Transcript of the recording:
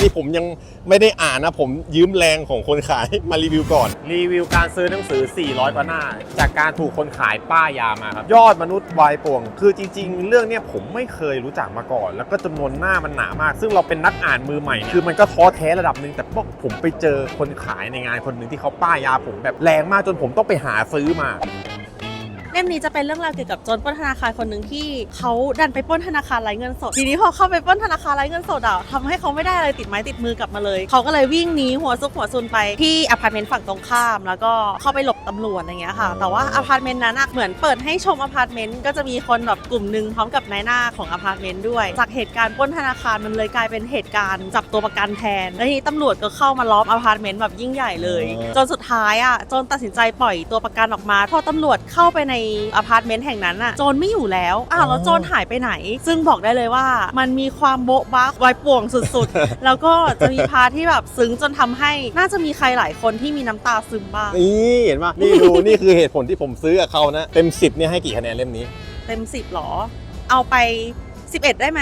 นี่ผมยังไม่ได้อ่านนะ ผมยืมแรงของคนขายมารีวิวก่อน รีวิวการซื้อหนังสือ 400กว่าหน้า จากการถูกคนขายป้ายามาครับ ยอดมนุษย์วายป่วง คือจริง ๆ เรื่องเนี้ยผมไม่เคยรู้จักมาก่อน แล้วก็จำนวนหน้ามันหนามาก ซึ่งเราเป็นนักอ่านมือใหม่ คือมันก็ท้อแท้ระดับหนึ่งแต่พวกผมไปเจอคนขายในงานคนหนึ่งที่เขาป้ายาผมแบบแรงมากจนผมต้องไปหาซื้อมา เล่มนี้จะเป็นเรื่องราวเกี่ยวกับโจรปล้นธนาคารคนหนึ่งที่เขาดันไปปล้นธนาคารไร้เงินสด ทีนี้พอเข้าไปปล้นธนาคารไร้เงินสดอะทำให้เขาไม่ได้อะไรติดไม้ติดมือกลับมาเลย เขาก็เลยวิ่งหนีหัวซุกหัวซุนไปที่อพาร์ตเมนต์ฝั่งตรงข้าม แล้วก็เข้าไปหลบตำรวจอะไรเงี้ยค่ะ แต่ว่าอพาร์ตเมนต์นั้นอะเหมือนเปิดให้ชมอพาร์ตเมนต์ก็จะมีคนแบบกลุ่มหนึ่งพร้อมกับนายหน้าของอพาร์ตเมนต์ด้วย จากเหตุการณ์ปล้นธนาคารมันเลยกลายเป็นเหตุการณ์จับตัวประกันแทนแล้วทีนี้ตำรวจก็เข้ามาล้อมอพาร์ตเมนต์แบบยิ่งใหญ่เลยจนสุดท้ายอะจนตัดสินใจปล่อยตัวประกันออกมาพอตำรวจเข้าไปในอพาร์ตเมนต์แห่งนั้นอะโจรไม่อยู่แล้วอ้าวแล้วโจรหายไปไหน ซึ่งบอกได้เลยว่า มันมีความโบ๊ะบ้าวายป่วงสุดๆ แล้วก็จะมีพาร์ทที่แบบซึ้งจนทำให้น่าจะมีใครหลายคนที่มีน้ำตาซึมบ้างนี่เห็นปะนี่ดูนี่คือเหตุผลที่ผมซื้อกับเขานะเต็ม10เนี่ยให้กี่คะแนนเล่มนี้ เต็มสิบหรอ เอาไป 11 ได้ไหม